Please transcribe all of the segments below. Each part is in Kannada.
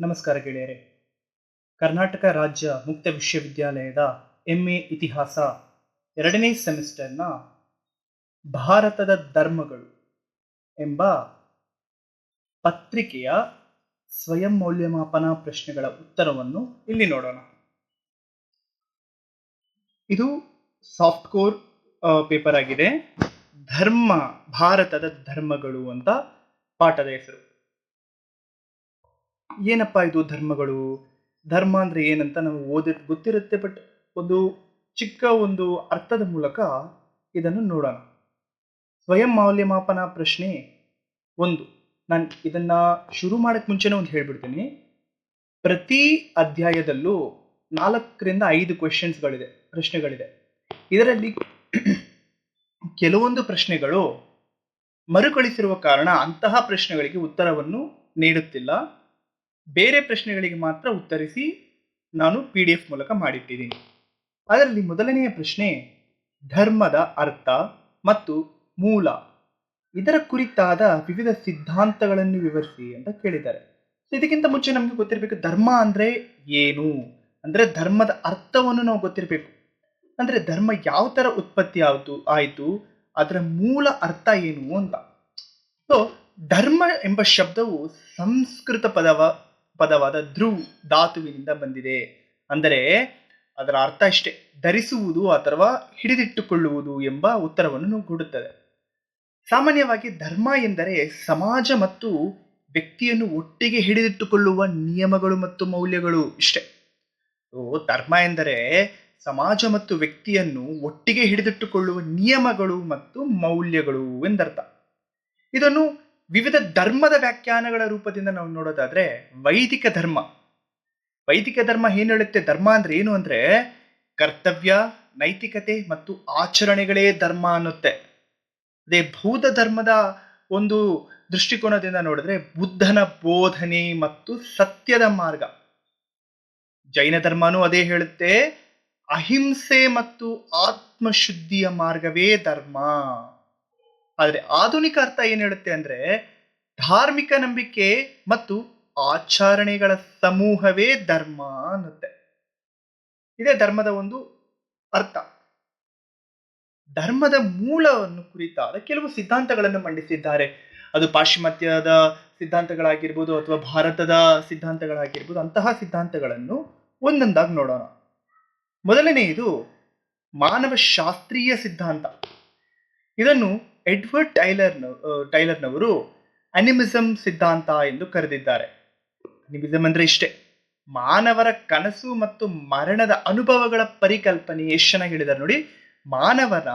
ನಮಸ್ಕಾರ ಗೆಳೆಯರೆ. ಕರ್ನಾಟಕ ರಾಜ್ಯ ಮುಕ್ತ ವಿಶ್ವವಿದ್ಯಾಲಯದ ಎಂ ಎ ಇತಿಹಾಸ ಎರಡನೇ ಸೆಮಿಸ್ಟರ್ನ ಭಾರತದ ಧರ್ಮಗಳು ಎಂಬ ಪತ್ರಿಕೆಯ ಸ್ವಯಂ ಮೌಲ್ಯಮಾಪನ ಪ್ರಶ್ನೆಗಳ ಉತ್ತರವನ್ನು ಇಲ್ಲಿ ನೋಡೋಣ. ಇದು ಸಾಫ್ಟ್ ಕೋರ್ ಪೇಪರ್ ಆಗಿದೆ. ಧರ್ಮ, ಭಾರತದ ಧರ್ಮಗಳು ಅಂತ ಪಾಠದ ಹೆಸರು. ಏನಪ್ಪ ಇದು ಧರ್ಮಗಳು? ಧರ್ಮ ಅಂದರೆ ಏನಂತ ನಾವು ಓದಿ, ಗೊತ್ತಿರುತ್ತೆ ಬಟ್ ಒಂದು ಚಿಕ್ಕ ಒಂದು ಅರ್ಥದ ಮೂಲಕ ಇದನ್ನು ನೋಡೋಣ. ಸ್ವಯಂ ಮೌಲ್ಯಮಾಪನ ಪ್ರಶ್ನೆ ಒಂದು. ನಾನು ಇದನ್ನ ಶುರು ಮಾಡೋಕ್ಕೆ ಮುಂಚೆನೇ ಒಂದು ಹೇಳ್ಬಿಡ್ತೀನಿ. ಪ್ರತಿ ಅಧ್ಯಾಯದಲ್ಲೂ ನಾಲ್ಕರಿಂದ ಐದು ಕ್ವೆಶನ್ಸ್ಗಳಿದೆ ಪ್ರಶ್ನೆಗಳಿದೆ. ಇದರಲ್ಲಿ ಕೆಲವೊಂದು ಪ್ರಶ್ನೆಗಳು ಮರುಕಳಿಸಿರುವ ಕಾರಣ ಅಂತಹ ಪ್ರಶ್ನೆಗಳಿಗೆ ಉತ್ತರವನ್ನು ನೀಡುತ್ತಿಲ್ಲ. ಬೇರೆ ಪ್ರಶ್ನೆಗಳಿಗೆ ಮಾತ್ರ ಉತ್ತರಿಸಿ ನಾನು ಪಿ ಡಿ ಎಫ್ ಮೂಲಕ ಮಾಡಿಟ್ಟಿದ್ದೀನಿ. ಅದರಲ್ಲಿ ಮೊದಲನೆಯ ಪ್ರಶ್ನೆ, ಧರ್ಮದ ಅರ್ಥ ಮತ್ತು ಮೂಲ. ಇದರ ಕುರಿತಾದ ವಿವಿಧ ಸಿದ್ಧಾಂತಗಳನ್ನು ವಿವರಿಸಿ ಅಂತ ಕೇಳಿದ್ದಾರೆ. ಇದಕ್ಕಿಂತ ಮುಂಚೆ ನಮಗೆ ಗೊತ್ತಿರಬೇಕು, ಧರ್ಮ ಅಂದರೆ ಏನು? ಅಂದರೆ ಧರ್ಮದ ಅರ್ಥವನ್ನು ನಾವು ಗೊತ್ತಿರಬೇಕು. ಅಂದರೆ ಧರ್ಮ ಯಾವ ಥರ ಉತ್ಪತ್ತಿ ಆಯಿತು ಆಯಿತು, ಅದರ ಮೂಲ ಅರ್ಥ ಏನು ಅಂತ. ಸೊ ಧರ್ಮ ಎಂಬ ಶಬ್ದವು ಸಂಸ್ಕೃತ ಪದವ ಪದವಾದ ಧ್ರುವ್ ಧಾತುವಿನಿಂದ ಬಂದಿದೆ. ಅಂದರೆ ಅದರ ಅರ್ಥ ಇಷ್ಟೇ ಧರಿಸುವುದು ಅಥವಾ ಹಿಡಿದಿಟ್ಟುಕೊಳ್ಳುವುದು ಎಂಬ ಉತ್ತರವನ್ನು ಕೊಡುತ್ತದೆ. ಸಾಮಾನ್ಯವಾಗಿ ಧರ್ಮ ಎಂದರೆ ಸಮಾಜ ಮತ್ತು ವ್ಯಕ್ತಿಯನ್ನು ಒಟ್ಟಿಗೆ ಹಿಡಿದಿಟ್ಟುಕೊಳ್ಳುವ ನಿಯಮಗಳು ಮತ್ತು ಮೌಲ್ಯಗಳು ಇಷ್ಟೇ. ಧರ್ಮ ಎಂದರೆ ಸಮಾಜ ಮತ್ತು ವ್ಯಕ್ತಿಯನ್ನು ಒಟ್ಟಿಗೆ ಹಿಡಿದಿಟ್ಟುಕೊಳ್ಳುವ ನಿಯಮಗಳು ಮತ್ತು ಮೌಲ್ಯಗಳು ಎಂದರ್ಥ. ಇದನ್ನು ವಿವಿಧ ಧರ್ಮದ ವ್ಯಾಖ್ಯಾನಗಳ ರೂಪದಿಂದ ನಾವು ನೋಡೋದಾದ್ರೆ ವೈದಿಕ ಧರ್ಮ. ವೈದಿಕ ಧರ್ಮ ಏನು ಹೇಳುತ್ತೆ? ಧರ್ಮ ಅಂದ್ರೆ ಏನು ಅಂದ್ರೆ ಕರ್ತವ್ಯ, ನೈತಿಕತೆ ಮತ್ತು ಆಚರಣೆಗಳೇ ಧರ್ಮ ಅನ್ನುತ್ತೆ. ಅದೇ ಬೌದ್ಧ ಧರ್ಮದ ಒಂದು ದೃಷ್ಟಿಕೋನದಿಂದ ನೋಡಿದ್ರೆ ಬುದ್ಧನ ಬೋಧನೆ ಮತ್ತು ಸತ್ಯದ ಮಾರ್ಗ. ಜೈನ ಧರ್ಮನೂ ಅದೇ ಹೇಳುತ್ತೆ. ಅಹಿಂಸೆ ಮತ್ತು ಆತ್ಮಶುದ್ಧಿಯ ಮಾರ್ಗವೇ ಧರ್ಮ. ಆದರೆ ಆಧುನಿಕ ಅರ್ಥ ಏನು ಹೇಳುತ್ತೆ ಅಂದ್ರೆ ಧಾರ್ಮಿಕ ನಂಬಿಕೆ ಮತ್ತು ಆಚರಣೆಗಳ ಸಮೂಹವೇ ಧರ್ಮ ಅನ್ನುತ್ತೆ. ಇದೇ ಧರ್ಮದ ಒಂದು ಅರ್ಥ. ಧರ್ಮದ ಮೂಲವನ್ನು ಕುರಿತಾದ ಕೆಲವು ಸಿದ್ಧಾಂತಗಳನ್ನು ಮಂಡಿಸಿದ್ದಾರೆ. ಅದು ಪಾಶ್ಚಿಮಾತ್ಯದ ಸಿದ್ಧಾಂತಗಳಾಗಿರ್ಬೋದು ಅಥವಾ ಭಾರತದ ಸಿದ್ಧಾಂತಗಳಾಗಿರ್ಬೋದು ಅಂತಹ ಸಿದ್ಧಾಂತಗಳನ್ನು ಒಂದೊಂದಾಗಿ ನೋಡೋಣ. ಮೊದಲನೆಯದು ಮಾನವ ಶಾಸ್ತ್ರೀಯ ಸಿದ್ಧಾಂತ. ಇದನ್ನು ಎಡ್ವರ್ಡ್ ಟೈಲರ್ನ ಟೈಲರ್ನವರು ಅನಿಮಿಸಮ್ ಸಿದ್ಧಾಂತ ಎಂದು ಕರೆದಿದ್ದಾರೆ. ಅನಿಮಿಸಮ್ ಅಂದ್ರೆ ಇಷ್ಟೇ. ಮಾನವರ ಕನಸು ಮತ್ತು ಮರಣದ ಅನುಭವಗಳ ಪರಿಕಲ್ಪನೆ ಎಷ್ಟು ಚೆನ್ನಾಗಿ ಹೇಳಿದ್ದಾರೆ ನೋಡಿ. ಮಾನವರ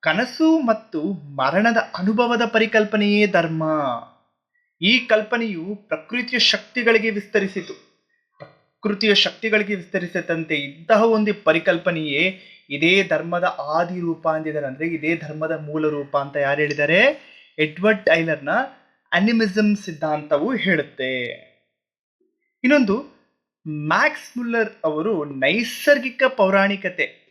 ಕನಸು ಮತ್ತು ಮರಣದ ಅನುಭವದ ಪರಿಕಲ್ಪನೆಯೇ ಧರ್ಮ. ಈ ಕಲ್ಪನೆಯು ಪ್ರಕೃತಿಯ ಶಕ್ತಿಗಳಿಗೆ ವಿಸ್ತರಿಸಿತು. ಪ್ರಕೃತಿಯ ಶಕ್ತಿಗಳಿಗೆ ವಿಸ್ತರಿಸಿದಂತೆ ಇಂತಹ ಒಂದು ಪರಿಕಲ್ಪನೆಯೇ ಇದೇ ಧರ್ಮದ ಆದಿ ರೂಪ ಅಂದಿದ್ದಾರೆ ಅಂದ್ರೆ ಇದೇ ಧರ್ಮದ ಮೂಲ ರೂಪ ಅಂತ ಯಾರು ಹೇಳಿದ್ದಾರೆ? ಎಡ್ವರ್ಡ್ ಟೈಲರ್ನ ಅನಿಮಿಸಮ್ ಸಿದ್ಧಾಂತವು ಹೇಳುತ್ತೆ. ಇನ್ನೊಂದು, ಮ್ಯಾಕ್ಸ್ ಮುಲ್ಲರ್ ಅವರು ನೈಸರ್ಗಿಕ ಪೌರಾಣಿಕತೆ.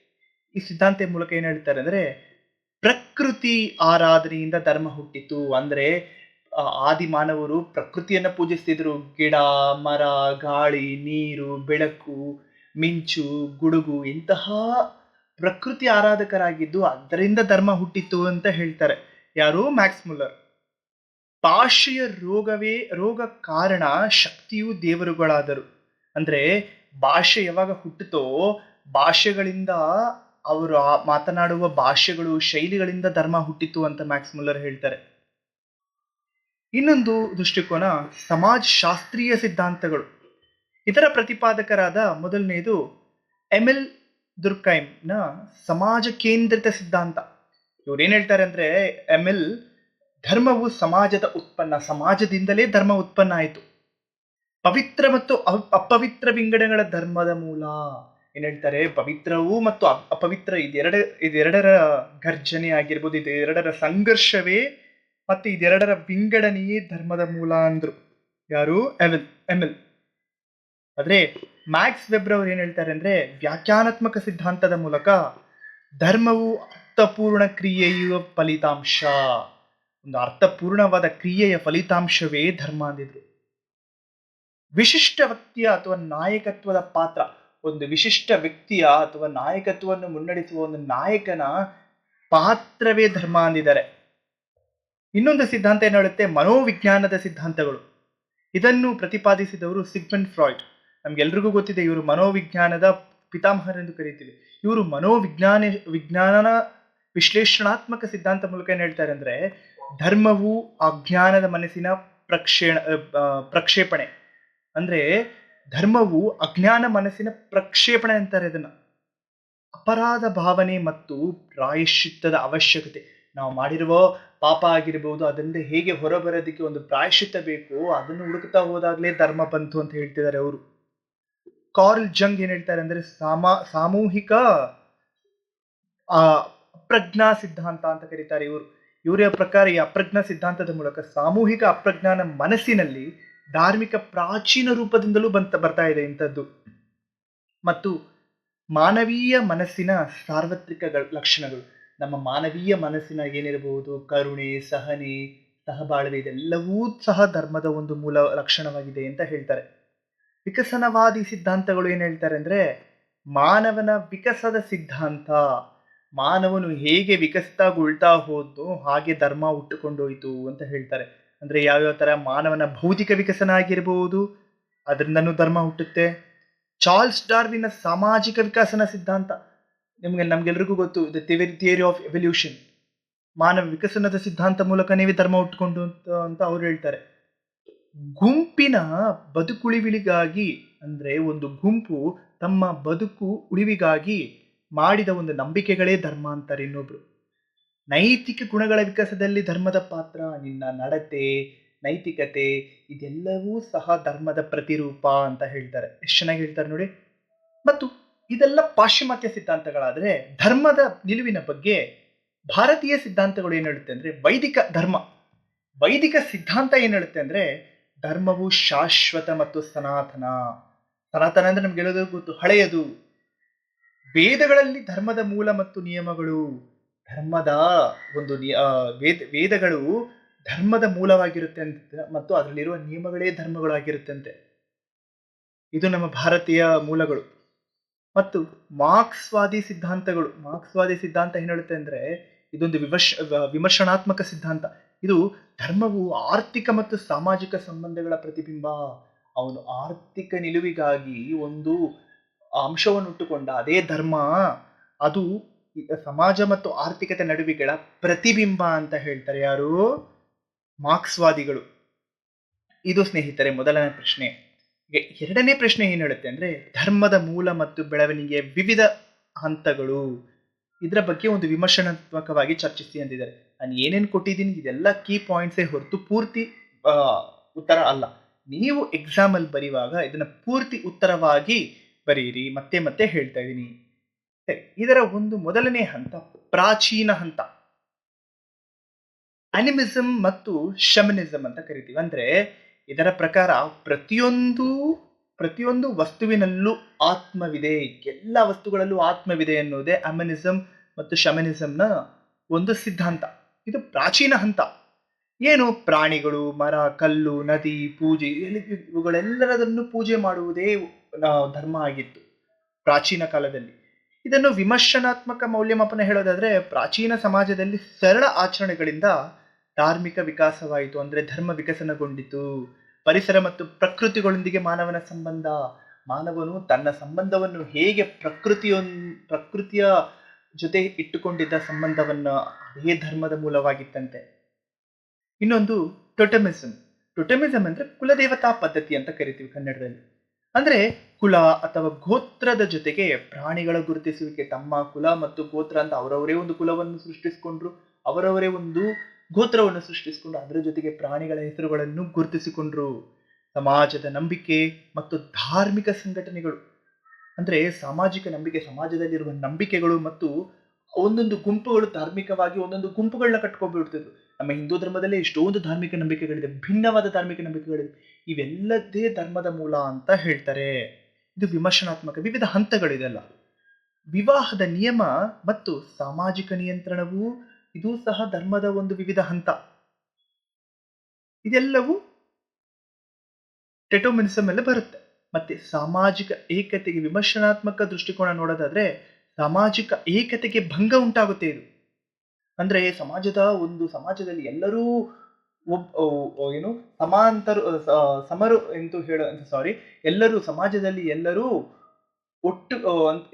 ಈ ಸಿದ್ಧಾಂತ ಮೂಲಕ ಏನು ಹೇಳ್ತಾರೆ ಅಂದ್ರೆ, ಪ್ರಕೃತಿ ಆರಾಧನೆಯಿಂದ ಧರ್ಮ ಹುಟ್ಟಿತು. ಅಂದ್ರೆ ಆದಿ ಮಾನವರು ಪ್ರಕೃತಿಯನ್ನ ಪೂಜಿಸ್ತಿದ್ರು. ಗಿಡ, ಮರ, ಗಾಳಿ, ನೀರು, ಬೆಳಕು, ಮಿಂಚು, ಗುಡುಗು ಇಂತಹ ಪ್ರಕೃತಿ ಆರಾಧಕರಾಗಿದ್ದು ಅದರಿಂದ ಧರ್ಮ ಹುಟ್ಟಿತು ಅಂತ ಹೇಳ್ತಾರೆ. ಯಾರು? Max Muller. ಭಾಷೆಯ ರೋಗವೇ, ರೋಗ ಕಾರಣ ಶಕ್ತಿಯು ದೇವರುಗಳಾದರು. ಅಂದ್ರೆ ಭಾಷೆ ಯಾವಾಗ ಹುಟ್ಟಿತೋ ಭಾಷೆಗಳಿಂದ ಅವರು ಮಾತನಾಡುವ ಭಾಷೆಗಳು ಶೈಲಿಗಳಿಂದ ಧರ್ಮ ಹುಟ್ಟಿತು ಅಂತ ಮ್ಯಾಕ್ಸ್ ಮುಲ್ಲರ್ ಹೇಳ್ತಾರೆ. ಇನ್ನೊಂದು ದೃಷ್ಟಿಕೋನ ಸಮಾಜ ಶಾಸ್ತ್ರೀಯ ಸಿದ್ಧಾಂತಗಳು. ಇತರ ಪ್ರತಿಪಾದಕರಾದ ಮೊದಲನೆಯದು ಎಮಿಲ್ ದುರ್ಕೈಮ್ನ ಸಮಾಜ ಕೇಂದ್ರಿತ ಸಿದ್ಧಾಂತ. ಇವ್ರು ಏನ್ ಹೇಳ್ತಾರೆ ಅಂದ್ರೆ ಎಲ್ ಧರ್ಮವು ಸಮಾಜದ ಉತ್ಪನ್ನ, ಸಮಾಜದಿಂದಲೇ ಧರ್ಮ ಉತ್ಪನ್ನ ಆಯಿತು. ಪವಿತ್ರ ಮತ್ತು ಅಪವಿತ್ರ ವಿಂಗಡಗಳ ಧರ್ಮದ ಮೂಲ. ಏನ್ ಹೇಳ್ತಾರೆ, ಪವಿತ್ರವು ಮತ್ತು ಅಪವಿತ್ರ ಇದೆರಡ, ಇದೆರಡರ ಘರ್ಜನೆ ಆಗಿರ್ಬೋದು, ಇದೆರಡರ ಸಂಘರ್ಷವೇ ಮತ್ತು ಇದೆರಡರ ವಿಂಗಡನೆಯೇ ಧರ್ಮದ ಮೂಲ ಅಂದ್ರು. ಯಾರು? ಎಂ ಎಮಿಲ್ ಆದ್ರೆ ಮ್ಯಾಕ್ಸ್ ವೆಬ್ರ್ ಅವರು ಏನು ಹೇಳ್ತಾರೆ ಅಂದ್ರೆ ವ್ಯಾಖ್ಯಾನಾತ್ಮಕ ಸಿದ್ಧಾಂತದ ಮೂಲಕ ಧರ್ಮವು ಅರ್ಥಪೂರ್ಣ ಕ್ರಿಯೆಯ ಫಲಿತಾಂಶ. ಒಂದು ಅರ್ಥಪೂರ್ಣವಾದ ಕ್ರಿಯೆಯ ಫಲಿತಾಂಶವೇ ಧರ್ಮ ಅಂದಿದ್ರು. ವಿಶಿಷ್ಟ ವ್ಯಕ್ತಿಯ ಅಥವಾ ನಾಯಕತ್ವದ ಪಾತ್ರ, ಒಂದು ವಿಶಿಷ್ಟ ವ್ಯಕ್ತಿಯ ಅಥವಾ ನಾಯಕತ್ವವನ್ನು ಮುನ್ನಡೆಸುವ ಒಂದು ನಾಯಕನ ಪಾತ್ರವೇ ಧರ್ಮ ಅಂದಿದ್ದಾರೆ. ಇನ್ನೊಂದು ಸಿದ್ಧಾಂತ ಏನು ಹೇಳುತ್ತೆ? ಮನೋವಿಜ್ಞಾನದ ಸಿದ್ಧಾಂತಗಳು. ಇದನ್ನು ಪ್ರತಿಪಾದಿಸಿದವರು ಸಿಗ್ಮಂಡ್ ಫ್ರಾಯ್ಡ್. ನಮ್ಗೆಲ್ರಿಗೂ ಗೊತ್ತಿದೆ, ಇವರು ಮನೋವಿಜ್ಞಾನದ ಪಿತಾಮಹರೆಂದು ಕರೀತೀವಿ. ಇವರು ಮನೋವಿಜ್ಞಾನ ವಿಜ್ಞಾನ ವಿಶ್ಲೇಷಣಾತ್ಮಕ ಸಿದ್ಧಾಂತ ಮೂಲಕ ಏನ್ ಹೇಳ್ತಾರೆ ಅಂದ್ರೆ, ಧರ್ಮವು ಅಜ್ಞಾನದ ಮನಸ್ಸಿನ ಪ್ರಕ್ಷೇಣ ಪ್ರಕ್ಷೇಪಣೆ. ಅಂದ್ರೆ, ಧರ್ಮವು ಅಜ್ಞಾನ ಮನಸ್ಸಿನ ಪ್ರಕ್ಷೇಪಣೆ ಅಂತಾರೆ ಅದನ್ನ. ಅಪರಾಧ ಭಾವನೆ ಮತ್ತು ಪ್ರಾಯಶ್ಚಿತ್ತದ ಅವಶ್ಯಕತೆ. ನಾವು ಮಾಡಿರುವ ಪಾಪ ಆಗಿರಬಹುದು ಅದರಿಂದ ಹೇಗೆ ಹೊರಬರೋದಕ್ಕೆ ಒಂದು ಪ್ರಾಯಶ್ಚಿತ್ತ ಬೇಕು, ಅದನ್ನು ಹುಡುಕ್ತಾ ಹೋದಾಗಲೇ ಧರ್ಮ ಬಂತು ಅಂತ ಹೇಳ್ತಿದ್ದಾರೆ ಅವರು. ಕಾರ್ಲ್ ಜಂಗ್ ಏನ್ ಹೇಳ್ತಾರೆ ಅಂದ್ರೆ ಸಾಮಾ, ಸಾಮೂಹಿಕ, ಆ, ಅಪ್ರಜ್ಞಾ ಸಿದ್ಧಾಂತ ಅಂತ ಕರೀತಾರೆ ಇವರು. ಇವರ ಪ್ರಕಾರ ಈ ಅಪ್ರಜ್ಞಾ ಸಿದ್ಧಾಂತದ ಮೂಲಕ ಸಾಮೂಹಿಕ ಅಪ್ರಜ್ಞಾನ ಮನಸ್ಸಿನಲ್ಲಿ ಧಾರ್ಮಿಕ ಪ್ರಾಚೀನ ರೂಪದಿಂದಲೂ ಬಂತ, ಬರ್ತಾ ಇದೆ ಇಂಥದ್ದು. ಮತ್ತು ಮಾನವೀಯ ಮನಸ್ಸಿನ ಸಾರ್ವತ್ರಿಕ ಲಕ್ಷಣಗಳು. ನಮ್ಮ ಮಾನವೀಯ ಮನಸ್ಸಿನ ಏನಿರಬಹುದು ಕರುಣೆ, ಸಹನೆ, ಸಹಬಾಳ್ವೆ, ಇದೆಲ್ಲವೂ ಸಹ ಧರ್ಮದ ಒಂದು ಮೂಲ ಲಕ್ಷಣವಾಗಿದೆ ಅಂತ ಹೇಳ್ತಾರೆ. ವಿಕಸನವಾದಿ ಸಿದ್ಧಾಂತಗಳು ಏನು ಹೇಳ್ತಾರೆ ಅಂದರೆ, ಮಾನವನ ವಿಕಸದ ಸಿದ್ಧಾಂತ. ಮಾನವನು ಹೇಗೆ ವಿಕಸಿತಗೊಳ್ತಾ ಹೋದ್ದು ಹಾಗೆ ಧರ್ಮ ಹುಟ್ಟುಕೊಂಡೋಯ್ತು ಅಂತ ಹೇಳ್ತಾರೆ. ಅಂದರೆ ಯಾವ್ಯಾವ ಥರ ಮಾನವನ ಭೌತಿಕ ವಿಕಸನ ಆಗಿರಬಹುದು ಅದರಿಂದನೂ ಧರ್ಮ ಹುಟ್ಟುತ್ತೆ. ಚಾರ್ಲ್ಸ್ ಡಾರ್ವಿನ ಸಾಮಾಜಿಕ ವಿಕಸನ ಸಿದ್ಧಾಂತ. ನಿಮಗೆ ನಮಗೆಲ್ಲರಿಗೂ ಗೊತ್ತು ದ ಥಿಯರಿ ಆಫ್ ಎವಲ್ಯೂಷನ್ ಮಾನವ ವಿಕಸನದ ಸಿದ್ಧಾಂತ ಮೂಲಕನೇ ಧರ್ಮ ಹುಟ್ಟುಕೊಂಡು ಅಂತ ಅವ್ರು ಹೇಳ್ತಾರೆ. ಗುಂಪಿನ ಬದುಕುಳಿವಿಗಾಗಿ ಅಂದ್ರೆ ಒಂದು ಗುಂಪು ತಮ್ಮ ಬದುಕು ಉಳಿವಿಗಾಗಿ ಮಾಡಿದ ಒಂದು ನಂಬಿಕೆಗಳೇ ಧರ್ಮ ಅಂತಾರೆ ಇನ್ನೊಬ್ರು. ನೈತಿಕ ಗುಣಗಳ ವಿಕಾಸದಲ್ಲಿ ಧರ್ಮದ ಪಾತ್ರ, ನಿನ್ನ ನಡತೆ, ನೈತಿಕತೆ ಇದೆಲ್ಲವೂ ಸಹ ಧರ್ಮದ ಪ್ರತಿರೂಪ ಅಂತ ಹೇಳ್ತಾರೆ. ಎಷ್ಟು ಚೆನ್ನಾಗಿ ಹೇಳ್ತಾರೆ ನೋಡಿ. ಮತ್ತು ಇದೆಲ್ಲ ಪಾಶ್ಚಿಮಾತ್ಯ ಸಿದ್ಧಾಂತಗಳಾದರೆ ಧರ್ಮದ ನಿಲುವಿನ ಬಗ್ಗೆ ಭಾರತೀಯ ಸಿದ್ಧಾಂತಗಳು ಏನು ಹೇಳುತ್ತೆ ಅಂದ್ರೆ ವೈದಿಕ ಧರ್ಮ. ವೈದಿಕ ಸಿದ್ಧಾಂತ ಏನು ಹೇಳುತ್ತೆ ಅಂದ್ರೆ ಧರ್ಮವು ಶಾಶ್ವತ ಮತ್ತು ಸನಾತನ. ಸನಾತನ ಅಂದ್ರೆ ನಮ್ಗೆ ಹೇಳೋದು ಗೊತ್ತು, ಹಳೆಯದು. ವೇದಗಳಲ್ಲಿ ಧರ್ಮದ ಮೂಲ ಮತ್ತು ನಿಯಮಗಳು. ಧರ್ಮದ ಒಂದು ವೇದ, ವೇದಗಳು ಧರ್ಮದ ಮೂಲವಾಗಿರುತ್ತೆ ಅಂತ ಮತ್ತು ಅದರಲ್ಲಿರುವ ನಿಯಮಗಳೇ ಧರ್ಮಗಳಾಗಿರುತ್ತಂತೆ. ಇದು ನಮ್ಮ ಭಾರತೀಯ ಮೂಲಗಳು. ಮತ್ತು ಮಾರ್ಕ್ಸ್ವಾದಿ ಸಿದ್ಧಾಂತಗಳು, ಮಾರ್ಕ್ಸ್ವಾದಿ ಸಿದ್ಧಾಂತ ಏನ್ ಹೇಳುತ್ತೆ ಅಂದ್ರೆ ಇದೊಂದು ವಿಮರ್ಶ ವಿಮರ್ಶನಾತ್ಮಕ ಸಿದ್ಧಾಂತ. ಇದು ಧರ್ಮವು ಆರ್ಥಿಕ ಮತ್ತು ಸಾಮಾಜಿಕ ಸಂಬಂಧಗಳ ಪ್ರತಿಬಿಂಬ. ಅವನು ಆರ್ಥಿಕ ನಿಲುವಿಗಾಗಿ ಒಂದು ಅಂಶವನ್ನು ಇಟ್ಟುಕೊಂಡ ಅದೇ ಧರ್ಮ, ಅದು ಸಮಾಜ ಮತ್ತು ಆರ್ಥಿಕತೆ ನಡುವಿಗಳ ಪ್ರತಿಬಿಂಬ ಅಂತ ಹೇಳ್ತಾರೆ ಯಾರು? ಮಾರ್ಕ್ಸ್ವಾದಿಗಳು. ಇದು ಸ್ನೇಹಿತರೆ, ಮೊದಲನೇ ಪ್ರಶ್ನೆ. ಎರಡನೇ ಪ್ರಶ್ನೆ ಏನು ಹೇಳುತ್ತೆ ಅಂದ್ರೆ, ಧರ್ಮದ ಮೂಲ ಮತ್ತು ಬೆಳವಣಿಗೆಯ ವಿವಿಧ ಹಂತಗಳು. ಇದರ ಬಗ್ಗೆ ಒಂದು ವಿಮರ್ಶನಾತ್ಮಕವಾಗಿ ಚರ್ಚಿಸಿ ಅಂದಿದ್ದಾರೆ ನಾನು ಏನೇನು ಕೊಟ್ಟಿದ್ದೀನಿ ಇದೆಲ್ಲ ಕೀ ಪಾಯಿಂಟ್ಸೇ ಹೊರತು ಪೂರ್ತಿ ಉತ್ತರ ಅಲ್ಲ. ನೀವು ಎಕ್ಸಾಮಲ್ಲಿ ಬರೆಯುವಾಗ ಇದನ್ನು ಪೂರ್ತಿ ಉತ್ತರವಾಗಿ ಬರೆಯಿರಿ ಮತ್ತೆ ಮತ್ತೆ ಹೇಳ್ತಾ ಇದ್ದೀನಿ. ಸರಿ, ಇದರ ಒಂದು ಮೊದಲನೇ ಹಂತ, ಪ್ರಾಚೀನ ಹಂತ. ಅನಿಮಿಸಮ್ ಮತ್ತು ಶಮನಿಸಮ್ ಅಂತ ಕರಿತೀವಿ. ಅಂದರೆ ಇದರ ಪ್ರಕಾರ ಪ್ರತಿಯೊಂದು ಪ್ರತಿಯೊಂದು ವಸ್ತುವಿನಲ್ಲೂ ಆತ್ಮವಿದೆ. ಎಲ್ಲ ವಸ್ತುಗಳಲ್ಲೂ ಆತ್ಮವಿದೆ ಎನ್ನುವುದೇ ಅಮನಿಸಮ್ ಮತ್ತು ಶಮನಿಸಮ್ನ ಒಂದು ಸಿದ್ಧಾಂತ. ಇದು ಪ್ರಾಚೀನ ಹಂತ. ಏನು? ಪ್ರಾಣಿಗಳು, ಮರ, ಕಲ್ಲು, ನದಿ, ಪೂಜೆ ಇವುಗಳೆಲ್ಲರದನ್ನು ಪೂಜೆ ಮಾಡುವುದೇ ಧರ್ಮ ಆಗಿತ್ತು ಪ್ರಾಚೀನ ಕಾಲದಲ್ಲಿ. ಇದನ್ನು ವಿಮರ್ಶನಾತ್ಮಕ ಮೌಲ್ಯಮಾಪನ ಹೇಳೋದಾದ್ರೆ ಪ್ರಾಚೀನ ಸಮಾಜದಲ್ಲಿ ಸರಳ ಆಚರಣೆಗಳಿಂದ ಧಾರ್ಮಿಕ ವಿಕಾಸವಾಯಿತು, ಅಂದ್ರೆ ಧರ್ಮ ವಿಕಸನಗೊಂಡಿತು. ಪರಿಸರ ಮತ್ತು ಪ್ರಕೃತಿಗಳೊಂದಿಗೆ ಮಾನವನ ಸಂಬಂಧ, ಮಾನವನು ತನ್ನ ಸಂಬಂಧವನ್ನು ಹೇಗೆ ಪ್ರಕೃತಿಯೊಂದ್ ಪ್ರಕೃತಿಯ ಜೊತೆ ಇಟ್ಟುಕೊಂಡಿದ್ದ ಸಂಬಂಧವನ್ನ ಅದೇ ಧರ್ಮದ ಮೂಲವಾಗಿತ್ತಂತೆ. ಇನ್ನೊಂದು ಟೊಟಮಿಸಮ್ ಟೊಟಮಿಸಮ್ ಅಂದ್ರೆ ಕುಲದೇವತಾ ಪದ್ಧತಿ ಅಂತ ಕರಿತೀವಿ ಕನ್ನಡದಲ್ಲಿ. ಅಂದ್ರೆ ಕುಲ ಅಥವಾ ಗೋತ್ರದ ಜೊತೆಗೆ ಪ್ರಾಣಿಗಳ ಗುರುತಿಸುವಿಕೆ, ತಮ್ಮ ಕುಲ ಮತ್ತು ಗೋತ್ರ ಅಂತ ಅವರವರೇ ಒಂದು ಕುಲವನ್ನು ಸೃಷ್ಟಿಸಿಕೊಂಡ್ರು, ಅವರವರೇ ಒಂದು ಗೋತ್ರವನ್ನು ಸೃಷ್ಟಿಸಿಕೊಂಡು ಅದರ ಜೊತೆಗೆ ಪ್ರಾಣಿಗಳ ಹೆಸರುಗಳನ್ನು ಗುರುತಿಸಿಕೊಂಡ್ರು. ಸಮಾಜದ ನಂಬಿಕೆ ಮತ್ತು ಧಾರ್ಮಿಕ ಸಂಘಟನೆಗಳು. ಅಂದ್ರೆ ಸಾಮಾಜಿಕ ನಂಬಿಕೆ, ಸಮಾಜದಲ್ಲಿರುವ ನಂಬಿಕೆಗಳು ಮತ್ತು ಒಂದೊಂದು ಗುಂಪುಗಳು ಧಾರ್ಮಿಕವಾಗಿ ಒಂದೊಂದು ಗುಂಪುಗಳನ್ನ ಕಟ್ಕೊಂಡ್ಬಿಡ್ತಿದ್ರು ನಮ್ಮ ಹಿಂದೂ ಧರ್ಮದಲ್ಲೇ ಎಷ್ಟೊಂದು ಧಾರ್ಮಿಕ ನಂಬಿಕೆಗಳಿದೆ, ಭಿನ್ನವಾದ ಧಾರ್ಮಿಕ ನಂಬಿಕೆಗಳಿದೆ. ಇವೆಲ್ಲದೇ ಧರ್ಮದ ಮೂಲ ಅಂತ ಹೇಳ್ತಾರೆ. ಇದು ವಿಮರ್ಶನಾತ್ಮಕ, ವಿವಿಧ ಹಂತಗಳಿದೆಲ್ಲ. ವಿವಾಹದ ನಿಯಮ ಮತ್ತು ಸಾಮಾಜಿಕ ನಿಯಂತ್ರಣವು ಇದು ಸಹ ಧರ್ಮದ ಒಂದು ವಿವಿಧ ಹಂತ. ಇದೆಲ್ಲವೂ ಟೆಟೋಮಿನಿಸಮ್ ಎಲ್ಲ ಬರುತ್ತೆ. ಮತ್ತೆ ಸಾಮಾಜಿಕ ಏಕತೆಗೆ ವಿಮರ್ಶನಾತ್ಮಕ ದೃಷ್ಟಿಕೋನ ನೋಡೋದಾದ್ರೆ ಸಾಮಾಜಿಕ ಏಕತೆಗೆ ಭಂಗ ಉಂಟಾಗುತ್ತೆ ಇದು. ಅಂದ್ರೆ ಸಮಾಜದ ಒಂದು ಸಮಾಜದಲ್ಲಿ ಎಲ್ಲರೂ ಒಬ್ಬ ಏನು ಸಮಾಂತರು ಸಮರು ಎಂದು ಹೇಳ ಸಾರಿ ಎಲ್ಲರೂ ಸಮಾಜದಲ್ಲಿ ಎಲ್ಲರೂ ಒಟ್ಟು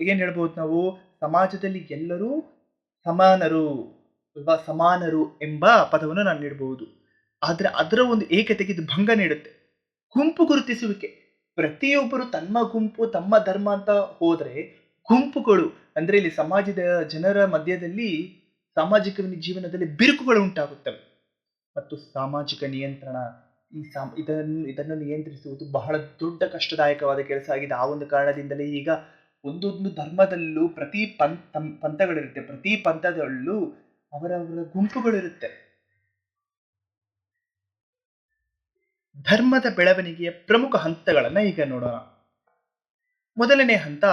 ಏನ್ ಹೇಳ್ಬೋದು ನಾವು? ಸಮಾಜದಲ್ಲಿ ಎಲ್ಲರೂ ಸಮಾನರು ಅಲ್ವಾ ಸಮಾನರು ಎಂಬ ಪದವನ್ನು ನಾನು ನೀಡಬಹುದು ಆದರೆ ಅದರ ಒಂದು ಏಕತೆಗೆ ಇದು ಭಂಗ ನೀಡುತ್ತೆ. ಗುಂಪು ಗುರುತಿಸುವಿಕೆ. ಪ್ರತಿಯೊಬ್ಬರು ತಮ್ಮ ಗುಂಪು, ತಮ್ಮ ಧರ್ಮ ಅಂತ ಹೋದ್ರೆ ಗುಂಪುಗಳು, ಅಂದ್ರೆ ಇಲ್ಲಿ ಸಮಾಜದ ಜನರ ಮಧ್ಯದಲ್ಲಿ ಸಾಮಾಜಿಕ ಜೀವನದಲ್ಲಿ ಬಿರುಕುಗಳು ಉಂಟಾಗುತ್ತವೆ. ಮತ್ತು ಸಾಮಾಜಿಕ ನಿಯಂತ್ರಣ, ಈ ಸಾಮ್, ಇದನ್ನು ಇದನ್ನು ನಿಯಂತ್ರಿಸುವುದು ಬಹಳ ದೊಡ್ಡ ಕಷ್ಟದಾಯಕವಾದ ಕೆಲಸ ಆಗಿದೆ. ಆ ಒಂದು ಕಾರಣದಿಂದಲೇ ಈಗ ಒಂದೊಂದು ಧರ್ಮದಲ್ಲೂ ಪ್ರತಿ ಪಂಥ ಪಂಥಗಳಿರುತ್ತೆ. ಪ್ರತಿ ಪಂಥದಲ್ಲೂ ಅವರವರ ಗುಂಪುಗಳಿರುತ್ತೆ. ಧರ್ಮದ ಬೆಳವಣಿಗೆಯ ಪ್ರಮುಖ ಹಂತಗಳನ್ನ ಈಗ ನೋಡೋಣ. ಮೊದಲನೇ ಹಂತ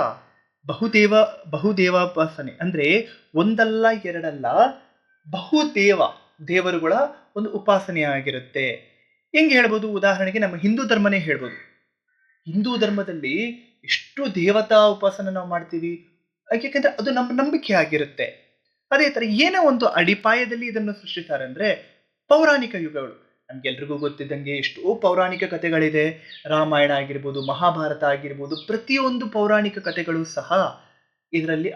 ಬಹುದೇವ ಬಹುದೇವಾಪಾಸನೆ ಅಂದ್ರೆ ಒಂದಲ್ಲ ಎರಡಲ್ಲ ಬಹುದೇವ, ದೇವರುಗಳ ಒಂದು ಉಪಾಸನೆ ಆಗಿರುತ್ತೆ. ಹೆಂಗೆ ಹೇಳ್ಬೋದು? ಉದಾಹರಣೆಗೆ ನಮ್ಮ ಹಿಂದೂ ಧರ್ಮನೇ ಹೇಳ್ಬೋದು. ಹಿಂದೂ ಧರ್ಮದಲ್ಲಿ ಎಷ್ಟು ದೇವತಾ ಉಪಾಸನೆ ನಾವು ಮಾಡ್ತೀವಿ. ಯಾಕೆಂದ್ರೆ ಅದು ನಮ್ಮ ನಂಬಿಕೆ ಆಗಿರುತ್ತೆ. ಅದೇ ತರ ಏನೋ ಒಂದು ಅಡಿಪಾಯದಲ್ಲಿ ಇದನ್ನು ಸೃಷ್ಟಿಸ್ತಾರೆ ಅಂದ್ರೆ ಪೌರಾಣಿಕ ಯುಗಗಳು. ನಮ್ಗೆಲ್ರಿಗೂ ಗೊತ್ತಿದ್ದಂಗೆ ಎಷ್ಟೋ ಪೌರಾಣಿಕ ಕಥೆಗಳಿದೆ. ರಾಮಾಯಣ ಆಗಿರ್ಬೋದು, ಮಹಾಭಾರತ ಆಗಿರ್ಬೋದು, ಪ್ರತಿಯೊಂದು ಪೌರಾಣಿಕ ಕಥೆಗಳು ಸಹ ಇದರಲ್ಲಿ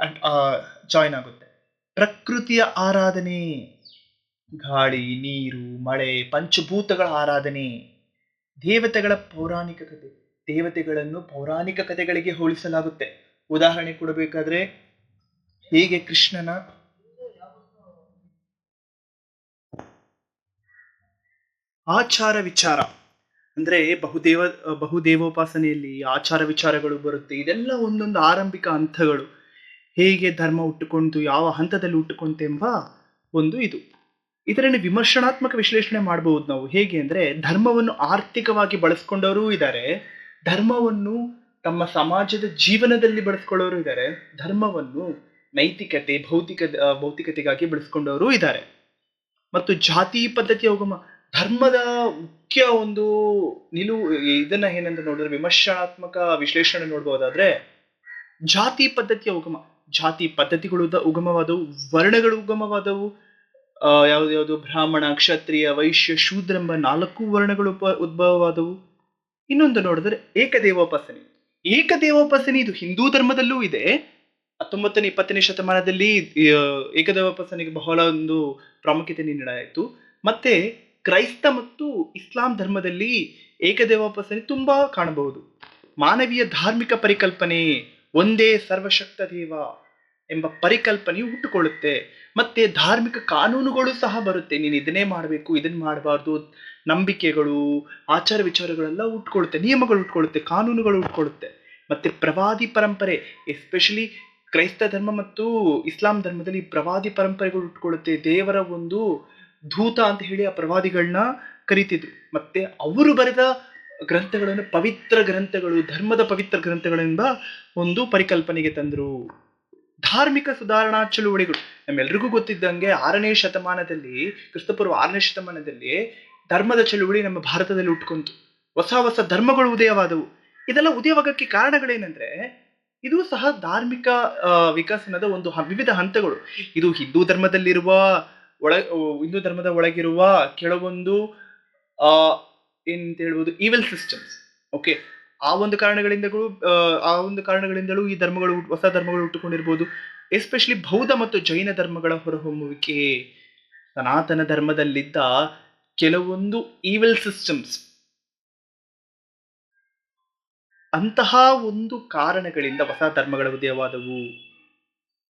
ಜಾಯ್ನ್ ಆಗುತ್ತೆ. ಪ್ರಕೃತಿಯ ಆರಾಧನೆ, ಗಾಳಿ, ನೀರು, ಮಳೆ, ಪಂಚಭೂತಗಳ ಆರಾಧನೆ, ದೇವತೆಗಳ ಪೌರಾಣಿಕ ಕಥೆ, ದೇವತೆಗಳನ್ನು ಪೌರಾಣಿಕ ಕಥೆಗಳಿಗೆ ಹೋಲಿಸಲಾಗುತ್ತೆ. ಉದಾಹರಣೆ ಕೊಡಬೇಕಾದ್ರೆ, ಹೇಗೆ ಕೃಷ್ಣನ ಆಚಾರ ವಿಚಾರ. ಅಂದ್ರೆ ಬಹುದೇವ, ಬಹುದೇವೋಪಾಸನೆಯಲ್ಲಿ ಆಚಾರ ವಿಚಾರಗಳು ಬರುತ್ತೆ. ಇದೆಲ್ಲ ಒಂದೊಂದು ಆರಂಭಿಕ ಹಂತಗಳು. ಹೇಗೆ ಧರ್ಮ ಹುಟ್ಟುಕೊಂಡು ಯಾವ ಹಂತದಲ್ಲಿ ಹುಟ್ಟುಕೊಂತೆಂಬ ಒಂದು ಇದು. ಇದರಲ್ಲಿ ವಿಮರ್ಶನಾತ್ಮಕ ವಿಶ್ಲೇಷಣೆ ಮಾಡಬಹುದು ನಾವು. ಹೇಗೆ ಅಂದ್ರೆ ಧರ್ಮವನ್ನು ಆರ್ಥಿಕವಾಗಿ ಬಳಸ್ಕೊಂಡವರೂ ಇದ್ದಾರೆ. ಧರ್ಮವನ್ನು ತಮ್ಮ ಸಮಾಜದ ಜೀವನದಲ್ಲಿ ಬಳಸ್ಕೊಳ್ಳೋರು ಇದ್ದಾರೆ. ಧರ್ಮವನ್ನು ನೈತಿಕತೆ ಭೌತಿಕ ಭೌತಿಕತೆಗಾಗಿ ಬಳಸ್ಕೊಂಡವರು ಇದ್ದಾರೆ. ಮತ್ತು ಜಾತಿ ಪದ್ಧತಿಯ ಉಗಮ ಧರ್ಮದ ಮುಖ್ಯ ಒಂದು ನಿಲುವು ಇದನ್ನ ಏನಂತ ನೋಡಿದ್ರೆ ವಿಮರ್ಶನಾತ್ಮಕ ವಿಶ್ಲೇಷಣೆ ನೋಡ್ಬೋದಾದ್ರೆ ಜಾತಿ ಪದ್ಧತಿಯ ಉಗಮ. ಜಾತಿ ಪದ್ಧತಿಗಳು ಉಗಮವಾದವು, ವರ್ಣಗಳು ಉಗಮವಾದವು. ಯಾವ್ದು ಬ್ರಾಹ್ಮಣ, ಕ್ಷತ್ರಿಯ, ವೈಶ್ಯ, ಶೂದ್ರ ಎಂಬ ನಾಲ್ಕು ವರ್ಣಗಳು ಉದ್ಭವವಾದವು. ಇನ್ನೊಂದು ನೋಡಿದ್ರೆ ಏಕದೇವೋಪಾಸನೆ. ಏಕದೇವೋಪಾಸನೆ ಇದು ಹಿಂದೂ ಧರ್ಮದಲ್ಲೂ ಇದೆ. ಹತ್ತೊಂಬತ್ತನೇ, ಇಪ್ಪತ್ತನೇ ಶತಮಾನದಲ್ಲಿ ಏಕದೇವೋಪಾಸನೆಗೆ ಬಹಳ ಒಂದು ಪ್ರಾಮುಖ್ಯತೆ ನೀಡಲಾಯಿತು. ಮತ್ತೆ ಕ್ರೈಸ್ತ ಮತ್ತು ಇಸ್ಲಾಂ ಧರ್ಮದಲ್ಲಿ ಏಕದೇವೋಪಾಸನೆ ತುಂಬಾ ಕಾಣಬಹುದು. ಮಾನವೀಯ ಧಾರ್ಮಿಕ ಪರಿಕಲ್ಪನೆ ಒಂದೇ ಸರ್ವಶಕ್ತ ದೇವ ಎಂಬ ಪರಿಕಲ್ಪನೆಯು ಹುಟ್ಟುಕೊಳ್ಳುತ್ತೆ. ಮತ್ತೆ ಧಾರ್ಮಿಕ ಕಾನೂನುಗಳು ಸಹ ಬರುತ್ತೆ. ನೀನು ಇದನ್ನೇ ಮಾಡಬೇಕು ಇದನ್ನ ಮಾಡಬಾರ್ದು, ನಂಬಿಕೆಗಳು, ಆಚಾರ ವಿಚಾರಗಳೆಲ್ಲ ಹುಟ್ಕೊಳ್ಳುತ್ತೆ ನಿಯಮಗಳು ಹುಟ್ಕೊಳ್ಳುತ್ತೆ ಕಾನೂನುಗಳು ಹುಟ್ಕೊಳ್ಳುತ್ತೆ ಮತ್ತೆ ಪ್ರವಾದಿ ಪರಂಪರೆ, ಎಸ್ಪೆಷಲಿ ಕ್ರೈಸ್ತ ಧರ್ಮ ಮತ್ತು ಇಸ್ಲಾಂ ಧರ್ಮದಲ್ಲಿ ಪ್ರವಾದಿ ಪರಂಪರೆಗಳು ಹುಟ್ಕೊಳ್ಳುತ್ತೆ ದೇವರ ಒಂದು ದೂತ ಅಂತ ಹೇಳಿ ಆ ಪ್ರವಾದಿಗಳನ್ನ ಕರಿತಿದ್ರು. ಮತ್ತೆ ಅವರು ಬರೆದ ಗ್ರಂಥಗಳನ್ನು, ಪವಿತ್ರ ಗ್ರಂಥಗಳು, ಧರ್ಮದ ಪವಿತ್ರ ಗ್ರಂಥಗಳೆಂಬ ಒಂದು ಪರಿಕಲ್ಪನೆಗೆ ತಂದರು ಧಾರ್ಮಿಕ ಸುಧಾರಣಾ ಚಳುವಳಿಗಳು. ನಮ್ಮೆಲ್ರಿಗೂ ಗೊತ್ತಿದ್ದಂಗೆ ಆರನೇ ಶತಮಾನದಲ್ಲಿ, ಕ್ರಿಸ್ತಪೂರ್ವ ಆರನೇ ಶತಮಾನದಲ್ಲಿ ಧರ್ಮದ ಚಳುವಳಿ ನಮ್ಮ ಭಾರತದಲ್ಲಿ ಉಟ್ಕೊಂತು. ಹೊಸ ಹೊಸ ಧರ್ಮಗಳು ಉದಯವಾದವು. ಇದೆಲ್ಲ ಉದಯವಾಗಕ್ಕೆ ಕಾರಣಗಳೇನೆಂದ್ರೆ, ಇದು ಸಹ ಧಾರ್ಮಿಕ ವಿಕಸನದ ಒಂದು ವಿವಿಧ ಹಂತಗಳು. ಇದು ಹಿಂದೂ ಧರ್ಮದಲ್ಲಿರುವ ಒಳ ಹಿಂದೂ ಧರ್ಮದ ಒಳಗಿರುವ ಕೆಲವೊಂದು ಏನಂತ ಹೇಳ್ಬೋದು ಈವೆಲ್ ಸಿಸ್ಟಮ್ಸ್ ಓಕೆ ಆ ಒಂದು ಕಾರಣಗಳಿಂದಲೂ ಆ ಒಂದು ಕಾರಣಗಳಿಂದಲೂ ಈ ಧರ್ಮಗಳು, ಹೊಸ ಧರ್ಮಗಳು ಹುಟ್ಟುಕೊಂಡಿರ್ಬೋದು. ಎಸ್ಪೆಷಲಿ ಬೌದ್ಧ ಮತ್ತು ಜೈನ ಧರ್ಮಗಳ ಹೊರಹೊಮ್ಮುವಿಕೆ. ಸನಾತನ ಧರ್ಮದಲ್ಲಿದ್ದ ಕೆಲವೊಂದು ಈವೆಲ್ ಸಿಸ್ಟಮ್ಸ್ ಅಂತಹ ಒಂದು ಕಾರಣಗಳಿಂದ ಹೊಸ ಧರ್ಮಗಳ ಉದಯವಾದವು.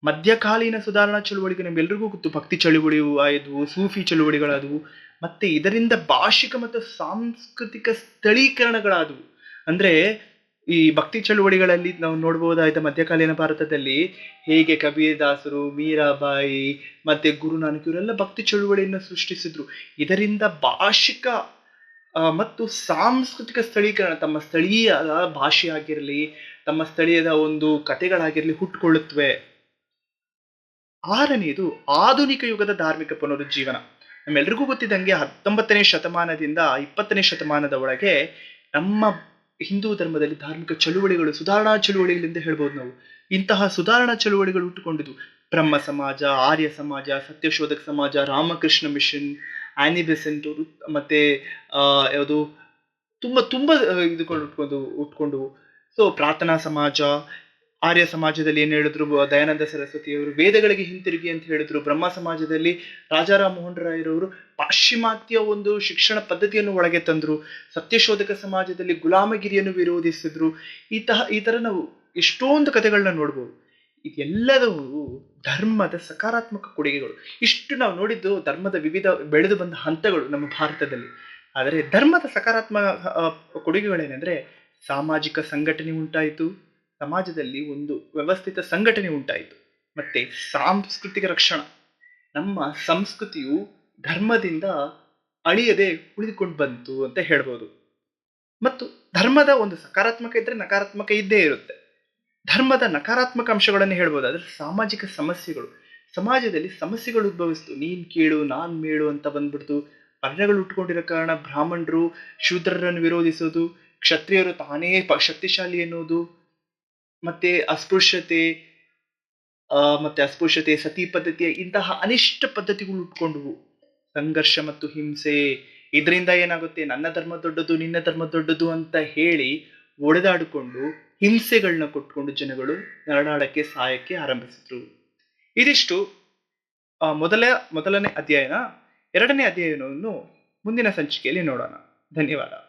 ಮಧ್ಯಕಾಲೀನ ಸುಧಾರಣಾ ಚಳುವಳಿಗೆ ನಮ್ಗೆಲ್ರಿಗೂ ಗೊತ್ತು. ಭಕ್ತಿ ಚಳುವಳಿಯು ಆಯಿತು ಸೂಫಿ ಚಳುವಳಿಗಳಾದವು, ಮತ್ತೆ ಇದರಿಂದ ಭಾಷಿಕ ಮತ್ತು ಸಾಂಸ್ಕೃತಿಕ ಸ್ಥಳೀಕರಣಗಳಾದವು. ಅಂದ್ರೆ ಈ ಭಕ್ತಿ ಚಳುವಳಿಗಳಲ್ಲಿ ನಾವು ನೋಡಬಹುದಾದ ಮಧ್ಯಕಾಲೀನ ಭಾರತದಲ್ಲಿ ಹೇಗೆ ಕಬೀರ್ ದಾಸರು ಮೀರಾಬಾಯಿ, ಮತ್ತೆ ಗುರುನಾನಕ್ ಇವರೆಲ್ಲ ಭಕ್ತಿ ಚಳುವಳಿಯನ್ನು ಸೃಷ್ಟಿಸಿದ್ರು. ಇದರಿಂದ ಭಾಷಿಕ ಮತ್ತು ಸಾಂಸ್ಕೃತಿಕ ಸ್ಥಳೀಕರಣ ತಮ್ಮ ಸ್ಥಳೀಯ ಭಾಷೆ ಆಗಿರಲಿ, ತಮ್ಮ ಸ್ಥಳೀಯದ ಒಂದು ಕಥೆಗಳಾಗಿರಲಿ ಹುಟ್ಟುಕೊಳ್ಳುತ್ತವೆ ಆರನೆಯದು ಆಧುನಿಕ ಯುಗದ ಧಾರ್ಮಿಕ ಪುನರುಜ್ಜೀವನ. ನಮ್ಮೆಲ್ರಿಗೂ ಗೊತ್ತಿದ್ದಂಗೆ ಹತ್ತೊಂಬತ್ತನೇ ಶತಮಾನದಿಂದ ಇಪ್ಪತ್ತನೇ ಶತಮಾನದ ಒಳಗೆ ನಮ್ಮ ಹಿಂದೂ ಧರ್ಮದಲ್ಲಿ ಧಾರ್ಮಿಕ ಚಳುವಳಿಗಳು, ಸುಧಾರಣಾ ಚಳುವಳಿಗಳಿಂದ ಹೇಳ್ಬೋದು ನಾವು. ಇಂತಹ ಸುಧಾರಣಾ ಚಳುವಳಿಗಳು ಹುಟ್ಟುಕೊಂಡಿದ್ದು ಬ್ರಹ್ಮ ಸಮಾಜ, ಆರ್ಯ ಸಮಾಜ, ಸತ್ಯಶೋಧಕ ಸಮಾಜ, ರಾಮಕೃಷ್ಣ ಮಿಷನ್ ಆನಿ ಬೆಸೆಂಟ್ ಮತ್ತೆ ಯಾವುದು, ತುಂಬ ತುಂಬ ಇದುಕೊಂಡು ಉಟ್ಕೊಂಡು ಉಟ್ಕೊಂಡು ಸೊ ಪ್ರಾರ್ಥನಾ ಸಮಾಜ ಆರ್ಯ ಸಮಾಜದಲ್ಲಿ ಏನು ಹೇಳಿದ್ರು ದಯಾನಂದ ಸರಸ್ವತಿಯವರು ವೇದಗಳಿಗೆ ಹಿಂತಿರುಗಿ ಅಂತ ಹೇಳಿದ್ರು, ಬ್ರಹ್ಮ ಸಮಾಜದಲ್ಲಿ ರಾಜಾರಾಮ್ ಮೋಹನ್ ರಾಯರವರು ಪಾಶ್ಚಿಮಾತ್ಯ ಒಂದು ಶಿಕ್ಷಣ ಪದ್ಧತಿಯನ್ನು ಒಳಗೆ ತಂದರು, ಸತ್ಯಶೋಧಕ ಸಮಾಜದಲ್ಲಿ ಗುಲಾಮಗಿರಿಯನ್ನು ವಿರೋಧಿಸಿದ್ರು. ಈ ತಹ, ಈ ಥರ ನಾವು ಎಷ್ಟೊಂದು ಕಥೆಗಳನ್ನ ನೋಡ್ಬೋದು. ಇದೆಲ್ಲದವು ಧರ್ಮದ ಸಕಾರಾತ್ಮಕ ಕೊಡುಗೆಗಳು. ಇಷ್ಟು ನಾವು ನೋಡಿದ್ದು ಧರ್ಮದ ವಿವಿಧ ಬೆಳೆದು ಬಂದ ಹಂತಗಳು ನಮ್ಮ ಭಾರತದಲ್ಲಿ. ಆದರೆ ಧರ್ಮದ ಸಕಾರಾತ್ಮಕ ಕೊಡುಗೆಗಳೇನೆಂದರೆ ಸಾಮಾಜಿಕ ಸಂಘಟನೆ ಉಂಟಾಯಿತು ಸಮಾಜದಲ್ಲಿ ಒಂದು ವ್ಯವಸ್ಥಿತ ಸಂಘಟನೆ ಉಂಟಾಯಿತು. ಮತ್ತೆ ಸಾಂಸ್ಕೃತಿಕ ರಕ್ಷಣ. ನಮ್ಮ ಸಂಸ್ಕೃತಿಯು ಧರ್ಮದಿಂದ ಅಳಿಯದೆ ಉಳಿದುಕೊಂಡು ಬಂತು ಅಂತ ಹೇಳ್ಬೋದು. ಮತ್ತು ಧರ್ಮದ ಒಂದು ಸಕಾರಾತ್ಮಕ ಇದ್ರೆ ನಕಾರಾತ್ಮಕ ಇದ್ದೇ ಇರುತ್ತೆ. ಧರ್ಮದ ನಕಾರಾತ್ಮಕ ಅಂಶಗಳನ್ನು ಹೇಳ್ಬೋದು. ಅದ್ರ ಸಾಮಾಜಿಕ ಸಮಸ್ಯೆಗಳು. ಸಮಾಜದಲ್ಲಿ ಸಮಸ್ಯೆಗಳು ಉದ್ಭವಿಸ್ತು. ನೀನ್ ಕೇಳು, ನಾನ್ ಮೇಳು ಅಂತ ಬಂದ್ಬಿಡ್ತು. ವರ್ಣಗಳು ಉಟ್ಕೊಂಡಿರೋ ಕಾರಣ ಬ್ರಾಹ್ಮಣರು ಶೂದ್ರರನ್ನು ವಿರೋಧಿಸೋದು. ಕ್ಷತ್ರಿಯರು ತಾನೇ ಶಕ್ತಿಶಾಲಿ ಎನ್ನುವುದು. ಮತ್ತೆ ಅಸ್ಪೃಶ್ಯತೆ ಮತ್ತೆ ಅಸ್ಪೃಶ್ಯತೆ ಸತಿ ಪದ್ಧತಿಯ ಇಂತಹ ಅನಿಷ್ಟ ಪದ್ಧತಿಗಳು ಉಟ್ಕೊಂಡವು. ಸಂಘರ್ಷ ಮತ್ತು ಹಿಂಸೆ. ಇದರಿಂದ ಏನಾಗುತ್ತೆ? ನನ್ನ ಧರ್ಮ ದೊಡ್ಡದು, ನಿನ್ನ ಧರ್ಮ ದೊಡ್ಡದು ಅಂತ ಹೇಳಿ ಒಡೆದಾಡಿಕೊಂಡು ಹಿಂಸೆಗಳನ್ನ ಕೊಟ್ಕೊಂಡು ಜನಗಳು ನರಡಾಡಕ್ಕೆ ಸಹಾಯಕ್ಕೆ ಆರಂಭಿಸಿದ್ರು. ಇದಿಷ್ಟು ಮೊದಲ, ಮೊದಲನೇ ಅಧ್ಯಯನ ಎರಡನೇ ಅಧ್ಯಯನವನ್ನು ಮುಂದಿನ ಸಂಚಿಕೆಯಲ್ಲಿ ನೋಡೋಣ. ಧನ್ಯವಾದ.